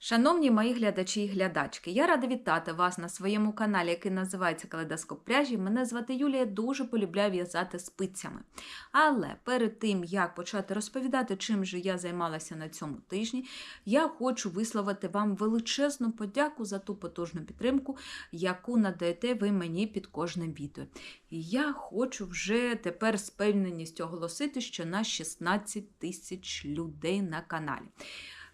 Шановні мої глядачі і глядачки, я рада вітати вас на своєму каналі, який називається Калейдоскоп пряжі. Мене звати Юлія, дуже полюбляю в'язати спицями. Але перед тим, як почати розповідати, чим же я займалася на цьому тижні, я хочу висловити вам величезну подяку за ту потужну підтримку, яку надаєте ви мені під кожним відео. І я хочу вже тепер з певненістю оголосити, що на 16 тисяч людей на каналі.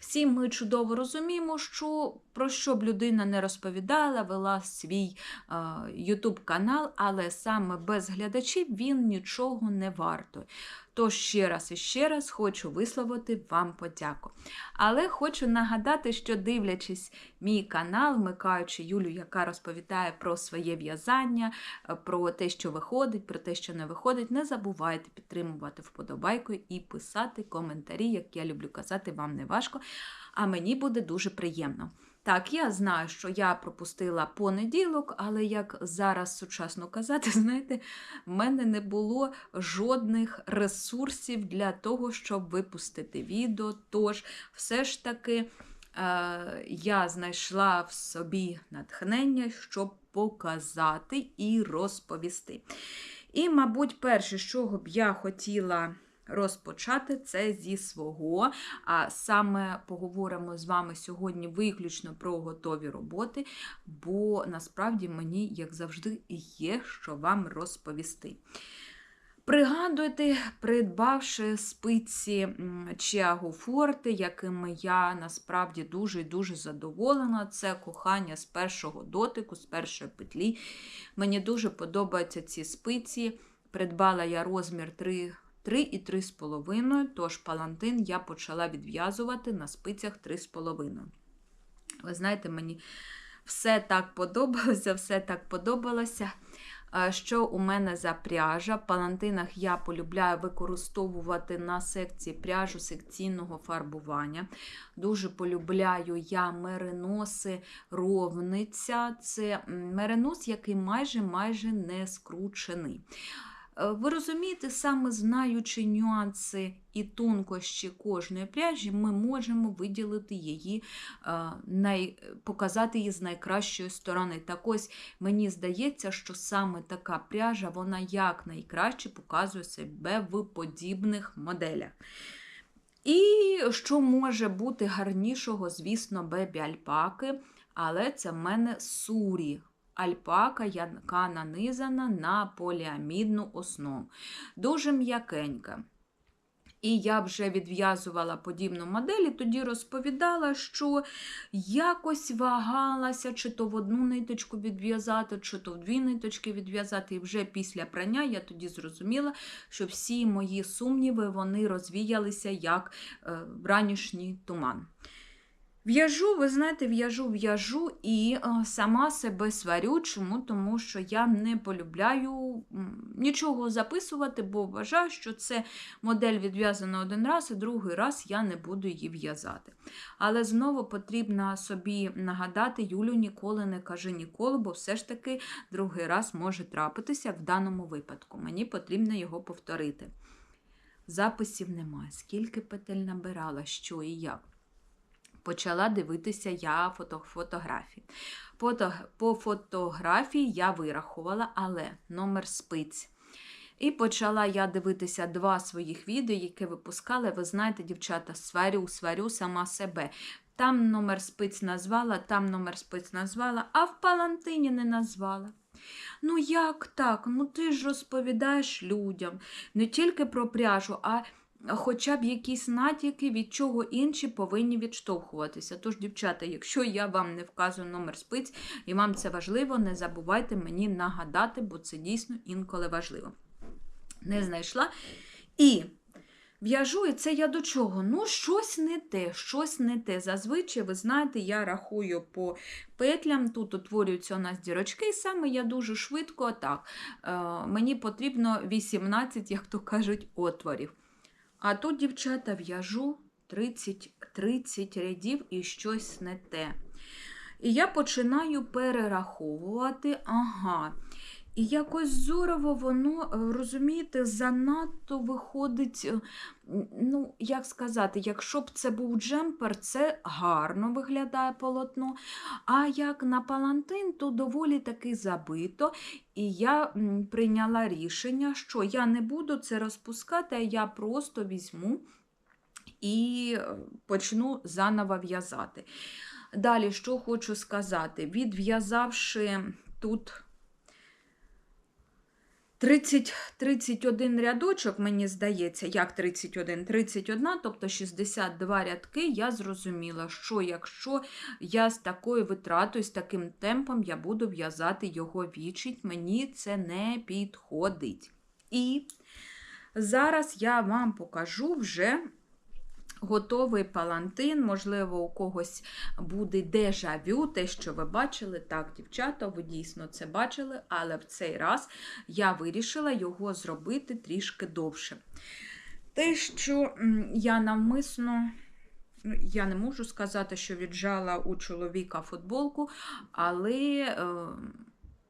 Всі ми чудово розуміємо, що про що б людина не розповідала, вела свій YouTube канал, але саме без глядачів він нічого не вартує. Тож ще раз і ще раз хочу висловити вам подяку. Але хочу нагадати, що дивлячись мій канал, вмикаючи Юлю, яка розповідає про своє в'язання, про те, що виходить, про те, що не виходить, не забувайте підтримувати вподобайку і писати коментарі, як я люблю казати, вам не важко, а мені буде дуже приємно. Так, я знаю, що я пропустила понеділок, але як зараз сучасно казати, знаєте, в мене не було жодних ресурсів для того, щоб випустити відео. Тож, все ж таки, е, я знайшла в собі натхнення, щоб показати і розповісти. І, мабуть, перше, з чого б я хотіла розпочати це зі свого. А саме поговоримо з вами сьогодні виключно про готові роботи, бо насправді мені, як завжди, є що вам розповісти. Пригадуйте, придбавши спиці Чіаго Форте, якими я насправді дуже дуже задоволена. Це кохання з першого дотику, з першої петлі. Мені дуже подобаються ці спиці. Придбала я розмір 3 3 і 3,5, тож палантин я почала відв'язувати на спицях 3,5. Ви знаєте, мені все так подобалося, все так подобалося. Що у мене за пряжа? В палантинах я полюбляю використовувати на секції пряжу секційного фарбування. Дуже полюбляю я мериноси ровниця. Це меринос, який майже майже не скручений. Е, ви розумієте, саме знаючи нюанси і тонкощі кожної пряжі, ми можемо виділити її, е, показати її з найкращої сторони. Так ось мені здається, що саме така пряжа вона якнайкраще показує себе в подібних моделях. І що може бути гарнішого, звісно, бебі альпаки, але це в мене сурі альпака, яка нанизана на поліамідну основу. Дуже м'якенька. І я вже відв'язувала подібну модель, і тоді розповідала, що якось вагалася, чи то в одну ниточку відв'язати, чи то в дві ниточки відв'язати. І вже після прання я тоді зрозуміла, що всі мої сумніви вони розвіялися як е, ранішній туман. В'яжу, ви знаєте, в'яжу, в'яжу і е, сама себе сварю. Чому? Тому що я не полюбляю нічого записувати, бо вважаю, що це модель відв'язана один раз, і другий раз я не буду її в'язати. Але знову потрібно собі нагадати, Юлю ніколи не кажи ніколи, бо все ж таки другий раз може трапитися в даному випадку. Мені потрібно його повторити. Записів немає, скільки петель набирала, що і як почала дивитися я фото, фотографії. Фото, по фотографії я вирахувала, але номер спиць. І почала я дивитися два своїх відео, які випускали. Ви знаєте, дівчата, сварю, сварю сама себе. Там номер спиць назвала, там номер спиць назвала, а в Палантині не назвала. Ну, як так? Ну ти ж розповідаєш людям не тільки про пряжу, а хоча б якісь натяки, від чого інші повинні відштовхуватися. Тож, дівчата, якщо я вам не вказую номер спиць і вам це важливо, не забувайте мені нагадати, бо це дійсно інколи важливо. Не знайшла. І в'яжу, і це я до чого? Ну, щось не те, щось не те. Зазвичай, ви знаєте, я рахую по петлям, тут утворюються у нас дірочки, і саме я дуже швидко так. Е, мені потрібно 18, як то кажуть, отворів. А тут, дівчата, в'яжу 30 30 рядів і щось не те. І я починаю перераховувати, ага, І якось зорово воно, е, розумієте, занадто виходить, е, ну, як сказати, якщо б це був джемпер, це гарно виглядає полотно. А як на палантин, то доволі таки забито. І я прийняла рішення, що я не буду це розпускати, а я просто візьму і е, почну заново в'язати. Далі, що хочу сказати, відв'язавши тут 30, 31 рядочок, мені здається, як 31, 31, тобто 62 рядки, я зрозуміла, що якщо я з такою витратою, з таким темпом, я буду в'язати його вічить, мені це не підходить. І зараз я вам покажу вже готовий палантин, можливо, у когось буде дежавю, те, що ви бачили. Так, дівчата, ви дійсно це бачили, але в цей раз я вирішила його зробити трішки довше. Те, що я навмисно. ну, Я не можу сказати, що віджала у чоловіка футболку, але е,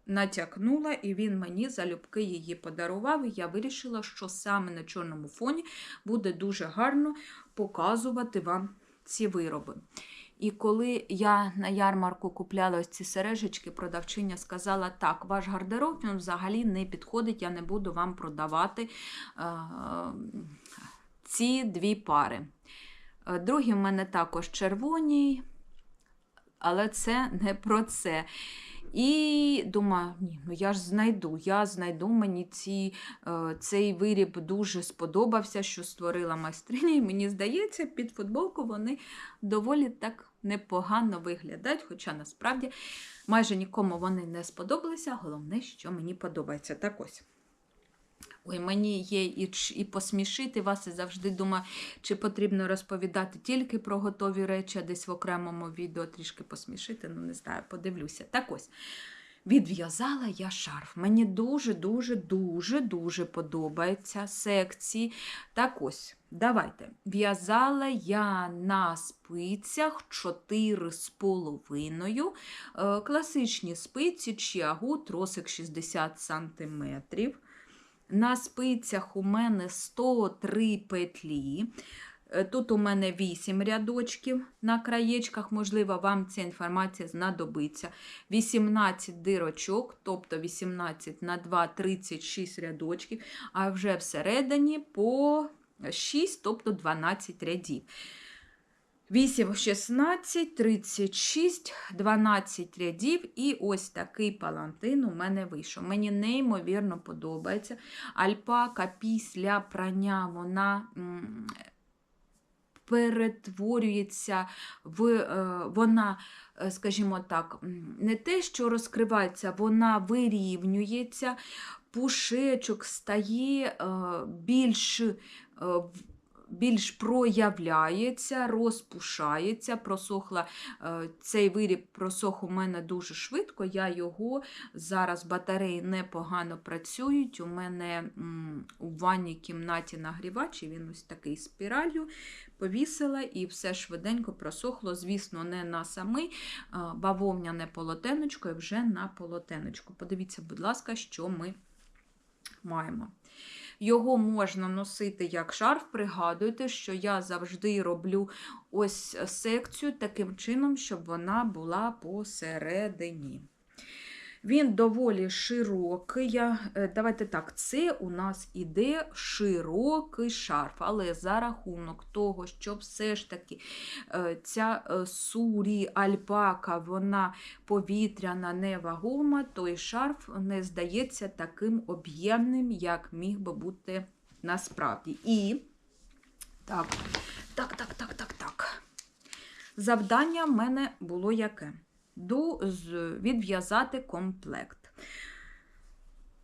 натякнула, і він мені залюбки її подарував. І я вирішила, що саме на чорному фоні буде дуже гарно показувати вам ці вироби. І коли я на ярмарку купляла ось ці сережечки, продавчиня сказала, так, ваш гардероб він взагалі не підходить, я не буду вам продавати е, ці дві пари. Е, Другі в мене також червоні, але це не про це. І думаю, ні, ну я ж знайду, я знайду мені ці, е, цей виріб дуже сподобався, що створила майстриня, і мені здається, під футболку вони доволі так непогано виглядають, хоча насправді майже нікому вони не сподобалися. Головне, що мені подобається. Так ось. Ой, мені є і, і посмішити вас, і завжди думаю, чи потрібно розповідати тільки про готові речі, а десь в окремому відео трішки посмішити, ну не знаю, подивлюся. Так ось. Відв'язала я шарф. Мені дуже-дуже, дуже, дуже подобаються секції. Так ось, давайте. В'язала я на спицях 4,5. Е, Класичні спиці, чиагу, тросик 60 см. На спицях у мене 103 петлі. Е, Тут у мене 8 рядочків на краєчках, можливо, вам ця інформація знадобиться. 18 дирочок, тобто 18 на 2, 36 рядочків, а вже всередині по 6, тобто 12 рядів. 8, 16, 36, 12 рядів, і ось такий палантин у мене вийшов. Мені неймовірно подобається. Альпака після прання вона перетворюється в е, вона, е, скажімо так, не те, що розкривається, вона вирівнюється, пушечок стає е, більш. Більш проявляється, розпушається. Просохла е, цей виріб просох у мене дуже швидко. Я його зараз батареї непогано працюють. У мене у ванній кімнаті нагрівач, і він ось такий спіралью. Повісила і все швиденько просохло. Звісно, не на самий е, бавовняне полотенечко, і вже на полотенечко. Подивіться, будь ласка, що ми маємо. Його можна носити як шарф. Пригадуйте, що я завжди роблю ось секцію таким чином, щоб вона була посередині. Він доволі широкий. Е, Давайте так, це у нас іде широкий шарф, але за рахунок того, що все ж таки е, ця е, сурі альпака, вона повітряна, невагома, той шарф не здається таким об'ємним, як міг би бути насправді. І так, так, так, так, так, так. Завдання в мене було яке? До, з, відв'язати комплект.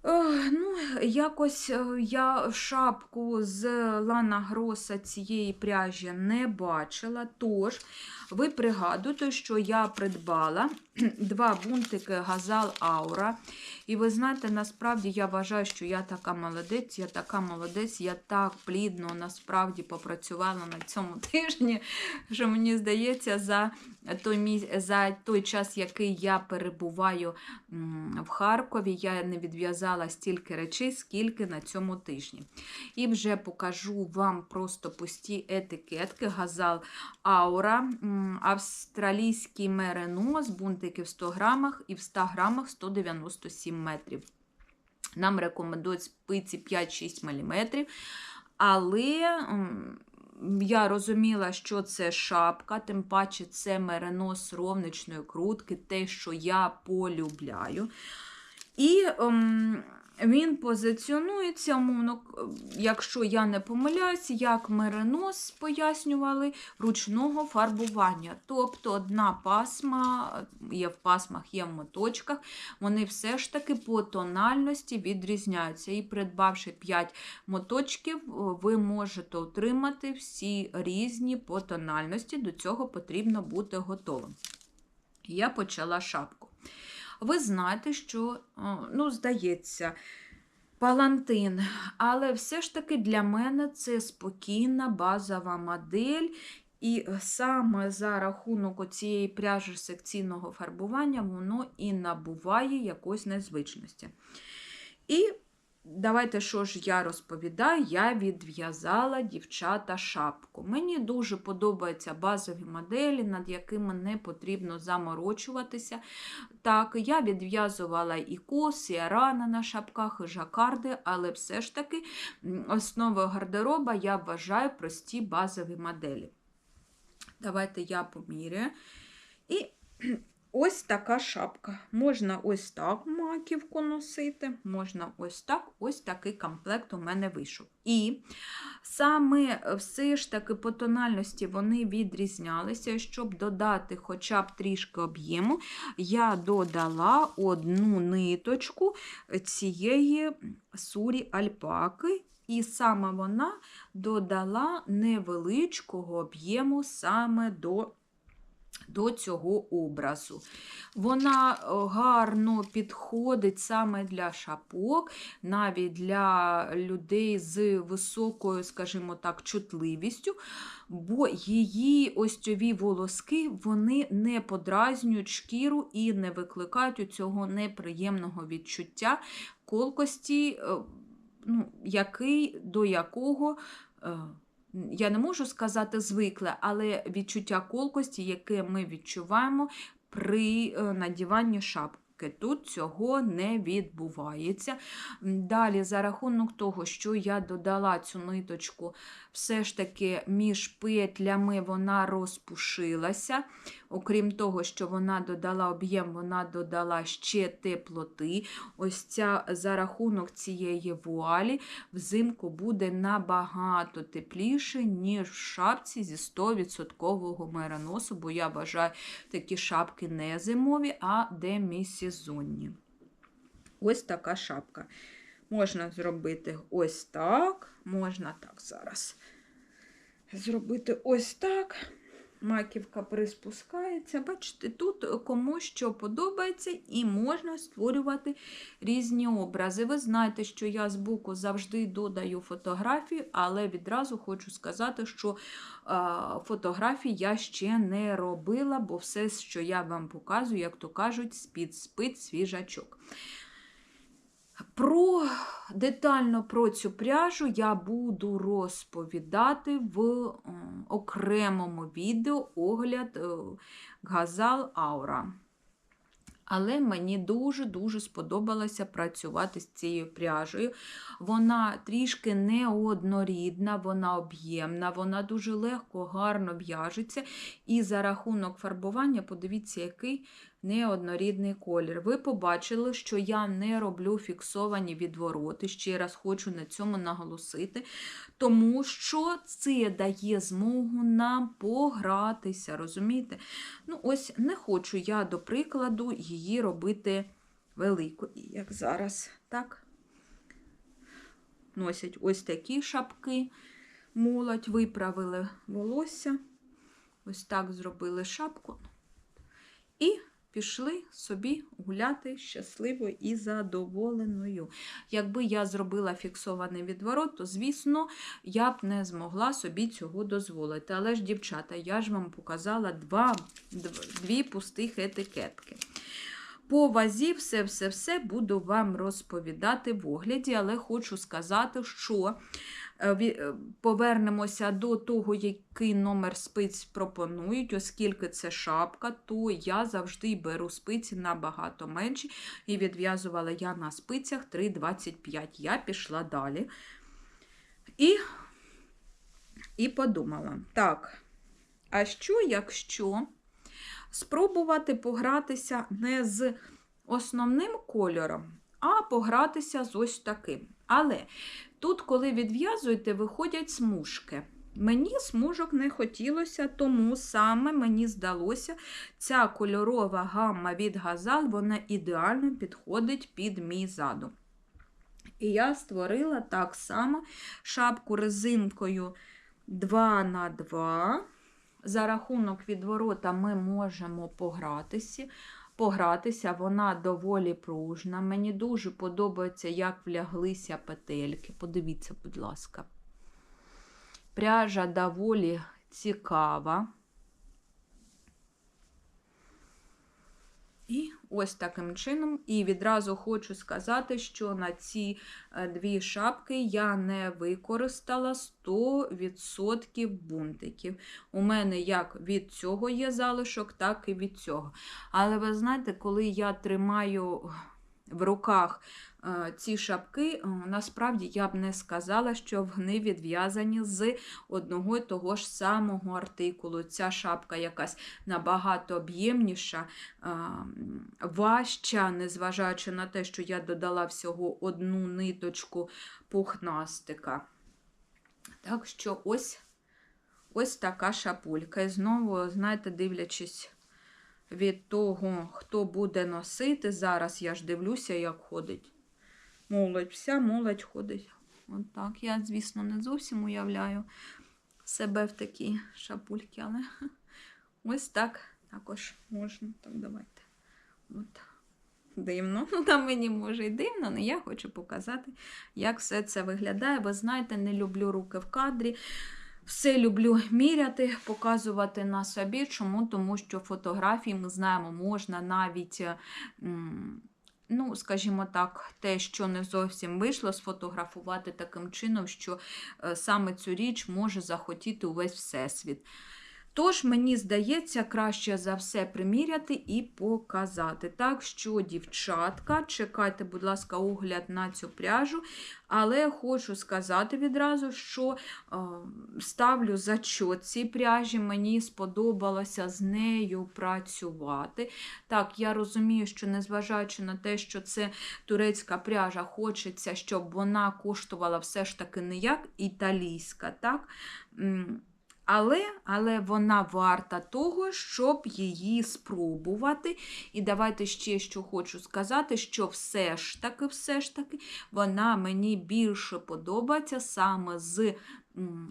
Ну, якось е, я шапку з Лана Гроса цієї пряжі не бачила. Тож, ви пригадуєте, що я придбала два бунтики Газал Аура. І ви знаєте, насправді я вважаю, що я така молодець, я така молодець, я так плідно насправді попрацювала на цьому тижні, що мені здається, за той, міс... за той час, який я перебуваю в Харкові, я не відв'язала стільки речей, скільки на цьому тижні. І вже покажу вам просто пусті етикетки Газал Аура, австралійський меренос, бунтики в 100 грамах і в 100 грамах 197 метрів. Нам рекомендують спиці 5-6 мм. Але я розуміла, що це шапка, тим паче це меренос ровничної крутки, те, що я полюбляю. І ем, він позиціонується, умовно, якщо я не помиляюсь, як меренос пояснювали ручного фарбування. Тобто одна пасма, є в пасмах, є в моточках, вони все ж таки по тональності відрізняються. І придбавши 5 моточків, ви можете отримати всі різні по тональності. До цього потрібно бути готовим. Я почала шапку. Ви знаєте, що, ну, здається, палантин, але все ж таки для мене це спокійна базова модель. І саме за рахунок цієї пряжі секційного фарбування воно і набуває якоїсь незвичності. І Давайте, що ж я розповідаю, я відв'язала дівчата шапку. Мені дуже подобаються базові моделі, над якими не потрібно заморочуватися. Так, я відв'язувала і кос, і арана на шапках, і жакарди, але все ж таки основою гардероба я вважаю прості базові моделі. Давайте я поміряю. І Ось така шапка. Можна ось так маківку носити, можна ось так, ось такий комплект у мене вийшов. І саме все ж таки по тональності вони відрізнялися. Щоб додати хоча б трішки об'єму, я додала одну ниточку цієї сурі альпаки. І саме вона додала невеличкого об'єму саме до до цього образу. Вона е, гарно підходить саме для шапок, навіть для людей з високою, скажімо так, чутливістю, бо її ось цьові волоски вони не подразнюють шкіру і не викликають у цього неприємного відчуття колкості, е, ну, який, до якого. Я не можу сказати звикле, але відчуття колкості, яке ми відчуваємо при е, надіванні шапки. Тут цього не відбувається. Далі, за рахунок того, що я додала цю ниточку, все ж таки між петлями вона розпушилася. Окрім того, що вона додала об'єм, вона додала ще теплоти. Ось ця за рахунок цієї вуалі взимку буде набагато тепліше, ніж в шапці зі 100% мериносу, бо я вважаю такі шапки не зимові, а демісезонні. Ось така шапка. Можна зробити ось так, можна так зараз зробити ось так маківка приспускається. Бачите, тут кому що подобається, і можна створювати різні образи. Ви знаєте, що я збоку завжди додаю фотографії, але відразу хочу сказати, що фотографії я ще не робила, бо все, що я вам показую, як то кажуть, з-під спит свіжачок. Про детально про цю пряжу я буду розповідати в окремому відео огляд е, Газал Аура. Але мені дуже-дуже сподобалося працювати з цією пряжею. Вона трішки неоднорідна, вона об'ємна, вона дуже легко, гарно в'яжеться. І за рахунок фарбування, подивіться, який неоднорідний колір. Ви побачили, що я не роблю фіксовані відвороти. Ще раз хочу на цьому наголосити, тому що це дає змогу нам погратися. розумієте? Ну, ось не хочу я, до прикладу, її робити велику, як зараз. Так, носять ось такі шапки, молодь, виправили волосся. Ось так зробили шапку. І пішли собі гуляти щасливо і задоволеною. Якби я зробила фіксований відворот, то, звісно, я б не змогла собі цього дозволити. Але ж, дівчата, я ж вам показала два, дві пустих етикетки. По вазі все-все-все буду вам розповідати в огляді, але хочу сказати, що повернемося до того, який номер спиць пропонують, оскільки це шапка, то я завжди беру спиці набагато менші, і відв'язувала я на спицях 3,25. Я пішла далі. І, і подумала, так, а що, якщо спробувати погратися не з основним кольором, а погратися з ось таким. Але тут, коли відв'язуєте, виходять смужки. Мені смужок не хотілося, тому саме мені здалося, ця кольорова гамма від газал вона ідеально підходить під мій задум. І я створила так само шапку резинкою 2 на 2 За рахунок відворота ми можемо погратися. Погратися, вона доволі пружна. Мені дуже подобається, як вляглися петельки. Подивіться, будь ласка. Пряжа доволі цікава. І ось таким чином. І відразу хочу сказати, що на ці е, дві шапки я не використала 100% бунтиків. У мене як від цього є залишок, так і від цього. Але ви знаєте, коли я тримаю в руках ці шапки, е, насправді я б не сказала, що вони відв'язані з одного і того ж самого артикулу. Ця шапка якась набагато об'ємніша, е, важча, незважаючи на те, що я додала всього одну ниточку пухнастика. Так що ось, ось така шапулька. І знову, знаєте, дивлячись від того, хто буде носити. Зараз я ж дивлюся, як ходить. Молодь, вся молодь ходить. От так. Я, звісно, не зовсім уявляю себе в такій шапульці, але ось так також можна. Так, давайте. От. Дивно. Ну, там мені може і дивно, але я хочу показати, як все це виглядає. Ви знаєте, не люблю руки в кадрі. Все люблю міряти, показувати на собі. Чому? Тому що фотографії, ми знаємо, можна навіть, ну, скажімо так, те, що не зовсім вийшло, сфотографувати таким чином, що е, саме цю річ може захотіти увесь всесвіт. Тож, мені здається, краще за все приміряти і показати. Так що, дівчатка, чекайте, будь ласка, огляд на цю пряжу. Але хочу сказати відразу, що е, ставлю зачот цій пряжі. Мені сподобалося з нею працювати. Так, я розумію, що незважаючи на те, що це турецька пряжа, хочеться, щоб вона коштувала все ж таки не як італійська. так? Але, але вона варта того, щоб її спробувати. І давайте ще що хочу сказати, що все ж таки, все ж таки, вона мені більше подобається саме з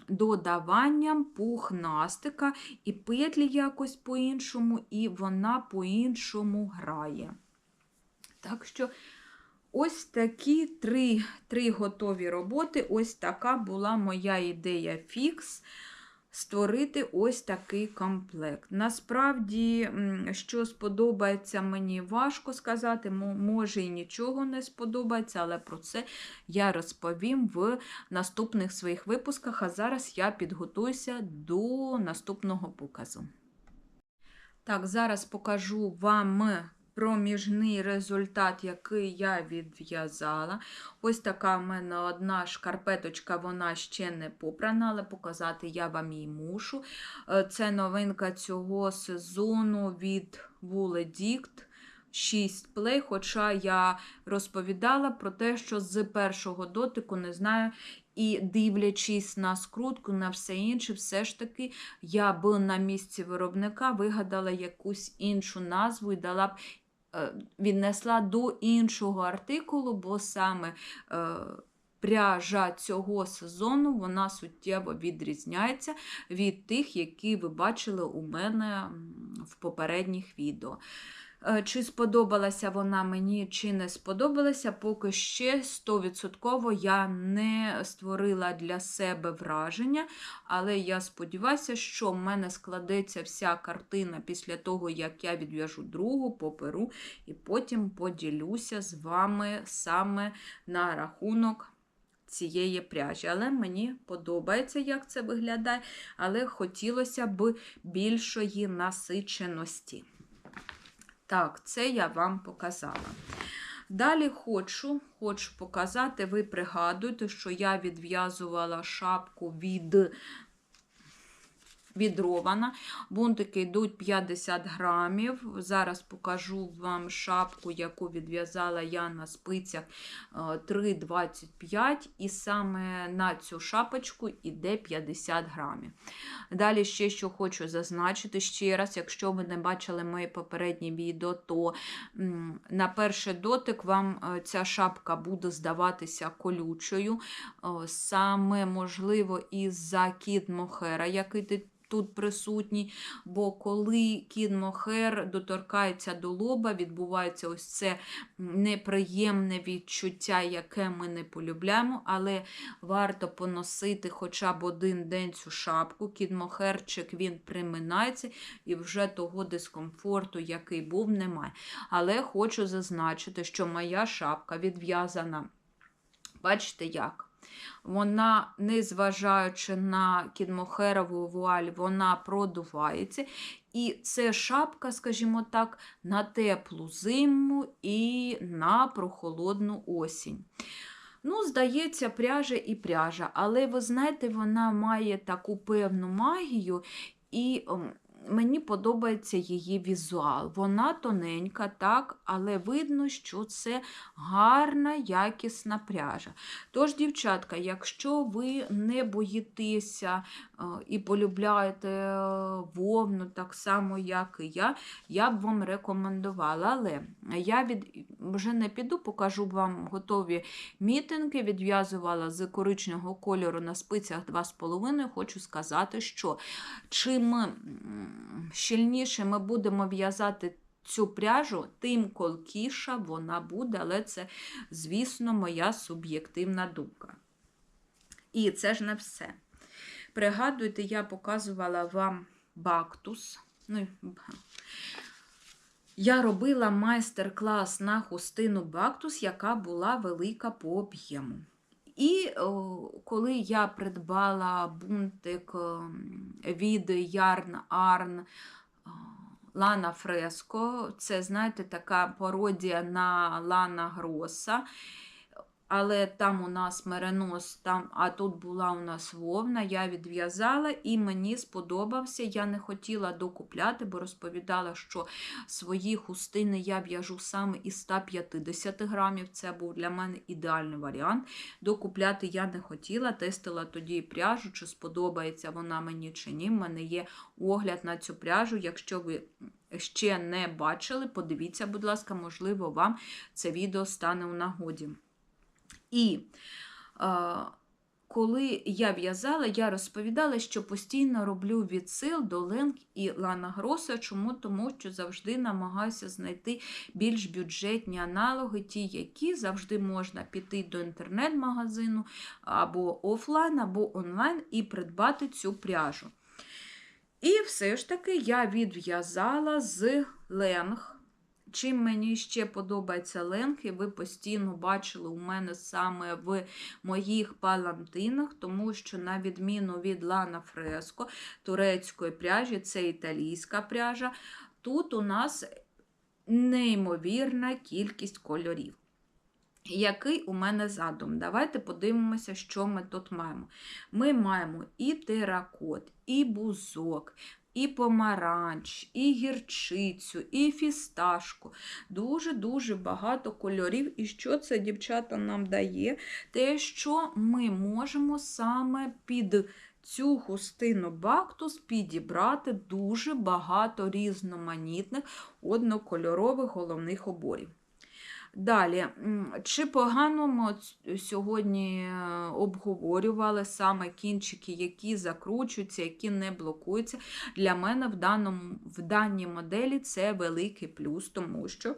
додаванням пухнастика, і петлі якось по-іншому, і вона по-іншому грає. Так що. Ось такі три, три готові роботи. Ось така була моя ідея фікс створити ось такий комплект. Насправді, що сподобається, мені важко сказати, може і нічого не сподобається, але про це я розповім в наступних своїх випусках. А зараз я підготуюся до наступного показу. Так, зараз покажу вам проміжний результат, який я відв'язала. Ось така в мене одна шкарпеточка, вона ще не попрана, але показати я вам її мушу. Е, Це новинка цього сезону від Вуледікт. 6 плей, хоча я розповідала про те, що з першого дотику не знаю, і дивлячись на скрутку, на все інше, все ж таки я б на місці виробника вигадала якусь іншу назву і дала б віднесла до іншого артикулу, бо саме е, пряжа цього сезону вона суттєво відрізняється від тих, які ви бачили у мене в попередніх відео. Е, Чи сподобалася вона мені, чи не сподобалася, поки ще 100% я не створила для себе враження, але я сподіваюся, що в мене складеться вся картина після того, як я відв'яжу другу, поперу, і потім поділюся з вами саме на рахунок цієї пряжі. Але мені подобається, як це виглядає, але хотілося б більшої насиченості. Так, це я вам показала. Далі хочу, хочу показати, ви пригадуєте, що я відв'язувала шапку від відрована. Бунтики йдуть 50 грамів. Зараз покажу вам шапку, яку відв'язала я на спицях е, 3,25. І саме на цю шапочку йде 50 грамів. Далі ще що хочу зазначити ще раз, якщо ви не бачили моє попереднє відео, то на перший дотик вам е, ця шапка буде здаватися колючою. Е, Саме, можливо, із-за кіт мохера, який тут присутній, бо коли кіт мохер доторкається до лоба, відбувається ось це неприємне відчуття, яке ми не полюбляємо, але варто поносити хоча б один день цю шапку. Кіт мохерчик він приминається і вже того дискомфорту, який був, немає. Але хочу зазначити, що моя шапка відв'язана, бачите як? Вона, незважаючи на кідмохерову вуаль, вона продувається. І це шапка, скажімо так, на теплу зиму і на прохолодну осінь. Ну, здається, пряжа і пряжа, але ви знаєте, вона має таку певну магію, і мені подобається її візуал. Вона тоненька, так, але видно, що це гарна, якісна пряжа. Тож, дівчатка, якщо ви не боїтеся е, і полюбляєте е, вовну, так само, як і я, я б вам рекомендувала. Але я від... вже не піду, покажу вам готові мітинги, відв'язувала з коричневого кольору на спицях 2,5. Хочу сказати, що чим щільніше ми будемо в'язати цю пряжу, тим колкіша вона буде, але це, звісно, моя суб'єктивна думка. І це ж не все. Пригадуйте, я показувала вам бактус. Ну, я робила майстер-клас на хустину бактус, яка була велика по об'єму. І коли я придбала бунтик від Ярн Арн Лана Фреско, це, знаєте, така пародія на Лана Гроса. Але там у нас меренос, там, а тут була у нас вовна, я відв'язала і мені сподобався. Я не хотіла докупляти, бо розповідала, що свої хустини я в'яжу саме із 150 грамів. Це був для мене ідеальний варіант. Докупляти я не хотіла, тестила тоді пряжу, чи сподобається вона мені чи ні. У мене є огляд на цю пряжу. Якщо ви ще не бачили, подивіться, будь ласка, можливо, вам це відео стане у нагоді. І е, коли я в'язала, я розповідала, що постійно роблю відсил до Ленг і Лана Гроса. Чому? Тому що завжди намагаюся знайти більш бюджетні аналоги, ті, які завжди можна піти до інтернет-магазину або офлайн, або онлайн і придбати цю пряжу. І все ж таки я відв'язала з Ленг. Чим мені ще подобається ленки, ви постійно бачили у мене саме в моїх палантинах, тому що, на відміну від Лана Фреско, турецької пряжі, це італійська пряжа, тут у нас неймовірна кількість кольорів. Який у мене задум? Давайте подивимося, що ми тут маємо. Ми маємо і теракот, і бузок, і помаранч, і гірчицю, і фісташку. Дуже-дуже багато кольорів. І що це, дівчата, нам дає? Те, що ми можемо саме під цю хустину бактус підібрати дуже багато різноманітних однокольорових головних оборів. Далі, чи погано ми сьогодні е, обговорювали саме кінчики, які закручуються, які не блокуються. Для мене в, даному, в даній моделі це великий плюс, тому що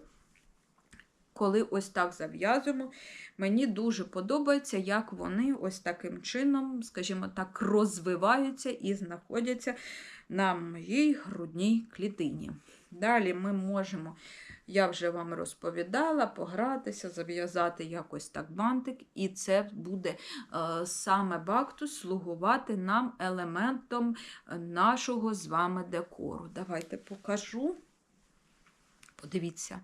коли ось так зав'язуємо, мені дуже подобається, як вони ось таким чином, скажімо так, розвиваються і знаходяться на моїй грудній клітині. Далі ми можемо, я вже вам розповідала, погратися, зав'язати якось так бантик, і це буде е, саме бактус слугувати нам елементом е, нашого з вами декору. Давайте покажу. Подивіться.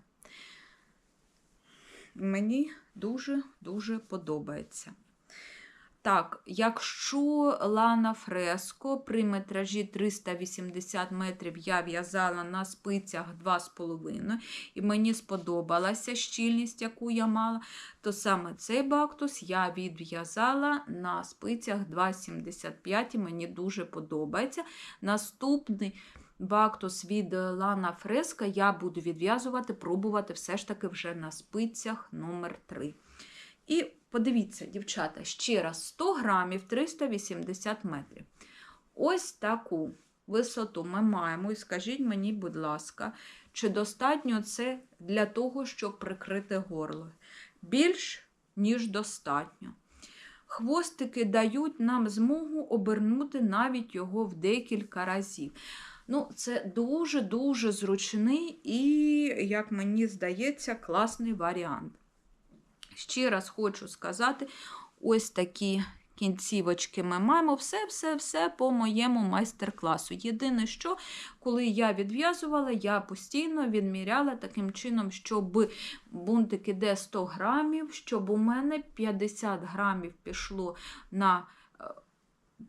Мені дуже-дуже подобається. Так, якщо лана фреско при метражі 380 метрів я в'язала на спицях 2,5, і мені сподобалася щільність, яку я мала, то саме цей бактус я відв'язала на спицях 2,75 і мені дуже подобається. Наступний бактус від Лана Фреска я буду відв'язувати, пробувати все ж таки вже на спицях номер 3 І подивіться, дівчата, ще раз 100 грамів 380 метрів. Ось таку висоту ми маємо. І скажіть мені, будь ласка, чи достатньо це для того, щоб прикрити горло? Більш, ніж достатньо. Хвостики дають нам змогу обернути навіть його в декілька разів. Ну, Це дуже-дуже зручний і, як мені здається, класний варіант. Ще раз хочу сказати: ось такі кінцівочки ми маємо все-все-все по моєму майстер-класу. Єдине, що, коли я відв'язувала, я постійно відміряла таким чином, щоб бунтик іде 100 грамів, щоб у мене 50 грамів пішло на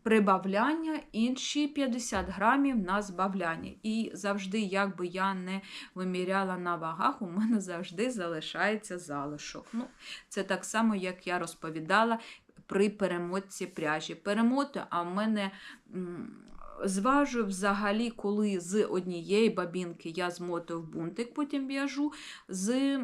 прибавляння, інші 50 грамів на збавляння. І завжди, як би я не виміряла на вагах, у мене завжди залишається залишок. Ну, Це так само, як я розповідала при перемотці пряжі. Перемоту, а в мене. Зважу взагалі, коли з однієї бабінки я змотую в бунтик, потім в'яжу, з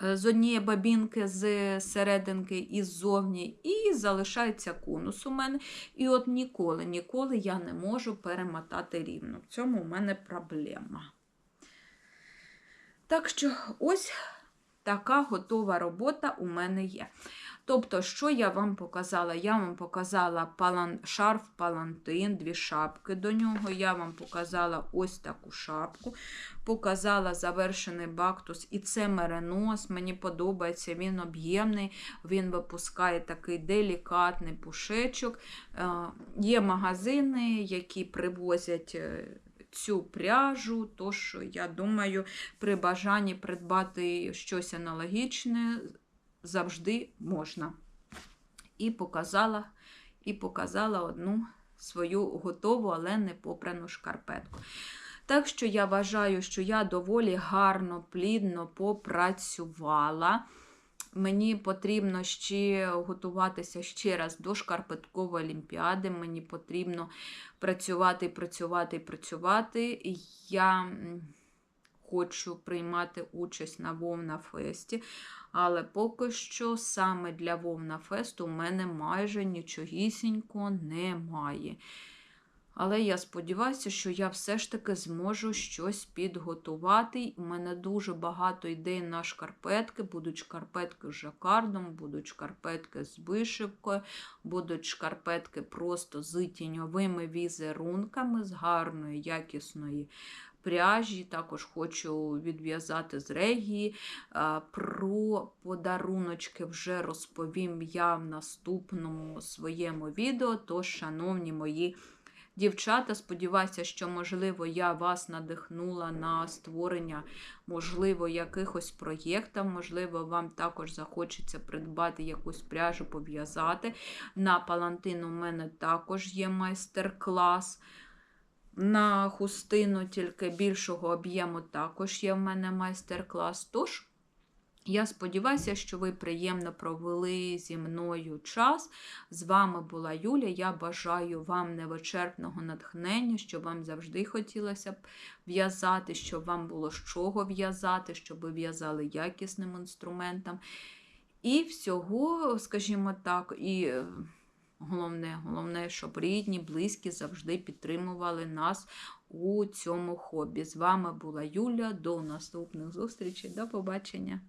з однієї бабінки з серединки і ззовні, і залишається конус у мене. І от ніколи, ніколи я не можу перемотати рівно. В цьому у мене проблема. Так що, ось така готова робота у мене є. Тобто, що я вам показала? Я вам показала палан... шарф палантин, дві шапки до нього. Я вам показала ось таку шапку, показала завершений бактус, і це меренос. Мені подобається, він об'ємний, він випускає такий делікатний пушечок. Е, є магазини, які привозять. Е, цю пряжу, тож, я думаю, при бажанні придбати щось аналогічне, завжди можна. І показала, і показала одну свою готову, але не попрану шкарпетку. Так що я вважаю, що я доволі гарно, плідно попрацювала. Мені потрібно ще готуватися ще раз до шкарпеткової олімпіади. Мені потрібно працювати, працювати, працювати. Я хочу приймати участь на Вовна Фесті. Але поки що саме для Вовна Фесту у мене майже нічогісінько немає. Але я сподіваюся, що я все ж таки зможу щось підготувати. У мене дуже багато ідей на шкарпетки. Будуть шкарпетки з жакардом, будуть шкарпетки з вишивкою, будуть шкарпетки просто з тіньовими візерунками, з гарної, якісної пряжі, також хочу відв'язати з регії. Про подаруночки вже розповім я в наступному своєму відео. Тож, шановні мої. Дівчата, сподіваюся, що, можливо, я вас надихнула на створення, можливо, якихось проєктів, можливо, вам також захочеться придбати якусь пряжу, пов'язати. На палантин у мене також є майстер-клас. На хустину тільки більшого об'єму також є в мене майстер-клас. Тож, Я сподіваюся, що ви приємно провели зі мною час. З вами була Юля. Я бажаю вам невичерпного натхнення, щоб вам завжди хотілося б в'язати, щоб вам було з чого в'язати, щоб ви в'язали якісним інструментом. І всього, скажімо так, і головне, головне, щоб рідні, близькі завжди підтримували нас у цьому хобі. З вами була Юля. До наступних зустрічей. До побачення!